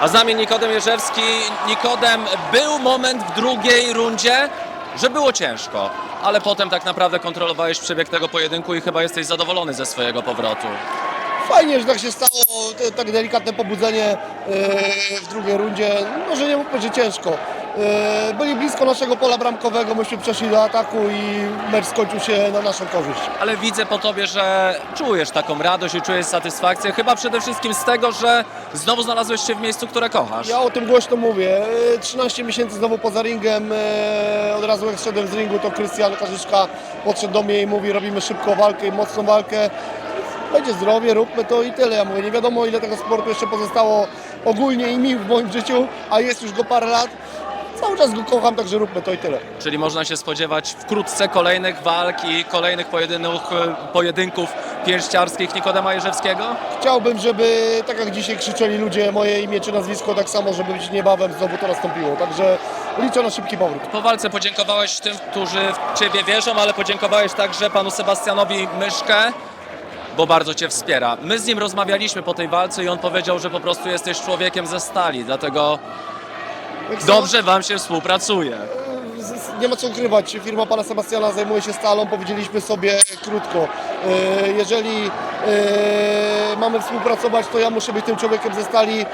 A z nami Nikodem Jerzewski. Nikodem, był moment w drugiej rundzie, że było ciężko, ale potem tak naprawdę kontrolowałeś przebieg tego pojedynku i chyba jesteś zadowolony ze swojego powrotu. Fajnie, że tak się stało, tak delikatne pobudzenie e, w drugiej rundzie. Może nie mógł być ciężko. E, byli blisko naszego pola bramkowego, myśmy przeszli do ataku i mecz skończył się na naszą korzyść. Ale widzę po tobie, że czujesz taką radość i czujesz satysfakcję, chyba przede wszystkim z tego, że znowu znalazłeś się w miejscu, które kochasz. Ja o tym głośno mówię. E, 13 miesięcy znowu poza ringiem. e, Od razu jak szedłem z ringu, to Krystian Karzyszka podszedł do mnie i mówi, robimy szybką walkę i mocną walkę. Będzie zdrowie, róbmy to i tyle. Ja mówię, nie wiadomo ile tego sportu jeszcze pozostało ogólnie i mi w moim życiu, a jest już go parę lat. Cały czas go kocham, także róbmy to i tyle. Czyli można się spodziewać wkrótce kolejnych walk i kolejnych pojedynków, pojedynków pięściarskich Nikodema Jerzewskiego? Chciałbym, żeby tak jak dzisiaj krzyczeli ludzie moje imię czy nazwisko, tak samo, żeby być niebawem znowu to nastąpiło. Także liczę na szybki powrót. Po walce podziękowałeś tym, którzy w Ciebie wierzą, ale podziękowałeś także panu Sebastianowi Myszkę, bo bardzo Cię wspiera. My z nim rozmawialiśmy po tej walce i on powiedział, że po prostu jesteś człowiekiem ze stali, dlatego dobrze Wam się współpracuje. Nie ma co ukrywać, firma pana Sebastiana zajmuje się stalą, powiedzieliśmy sobie krótko. e, Jeżeli e, mamy współpracować, to ja muszę być tym człowiekiem ze stali,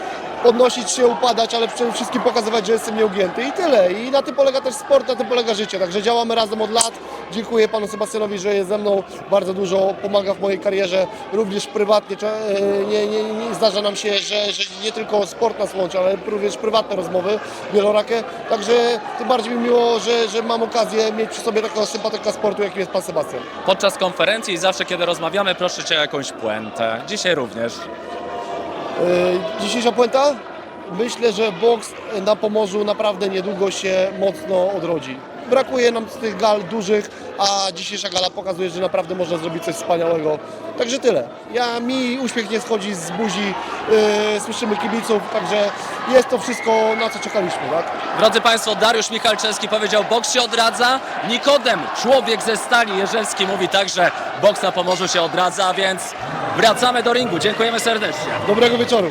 podnosić się, upadać, ale przede wszystkim pokazywać, że jestem nieugięty i tyle. I na tym polega też sport, na tym polega życie. Także działamy razem od lat. Dziękuję panu Sebastianowi, że jest ze mną bardzo dużo, pomaga w mojej karierze, również prywatnie. E, Nie, nie, nie zdarza nam się, że, że nie tylko sport nas łączy, ale również prywatne rozmowy, wielorakie. Także tym bardziej mi miło, że, że mam okazję mieć przy sobie takiego sympatyka sportu, jakim jest pan Sebastian. Podczas konferencji zawsze, kiedy rozmawiamy, proszę Cię o jakąś puentę. Dzisiaj również. E, Dzisiejsza puenta? Myślę, że boks na Pomorzu naprawdę niedługo się mocno odrodzi. Brakuje nam tych gal dużych, a dzisiejsza gala pokazuje, że naprawdę można zrobić coś wspaniałego. Także tyle. Ja mi uśmiech nie schodzi z buzi, e, słyszymy kibiców, także jest to wszystko na co czekaliśmy, tak? Drodzy Państwo, Dariusz Michalczewski powiedział, boks się odradza. Nikodem, człowiek ze stali Jerzewski mówi także, boks na Pomorzu się odradza, więc wracamy do ringu. Dziękujemy serdecznie. Dobrego wieczoru.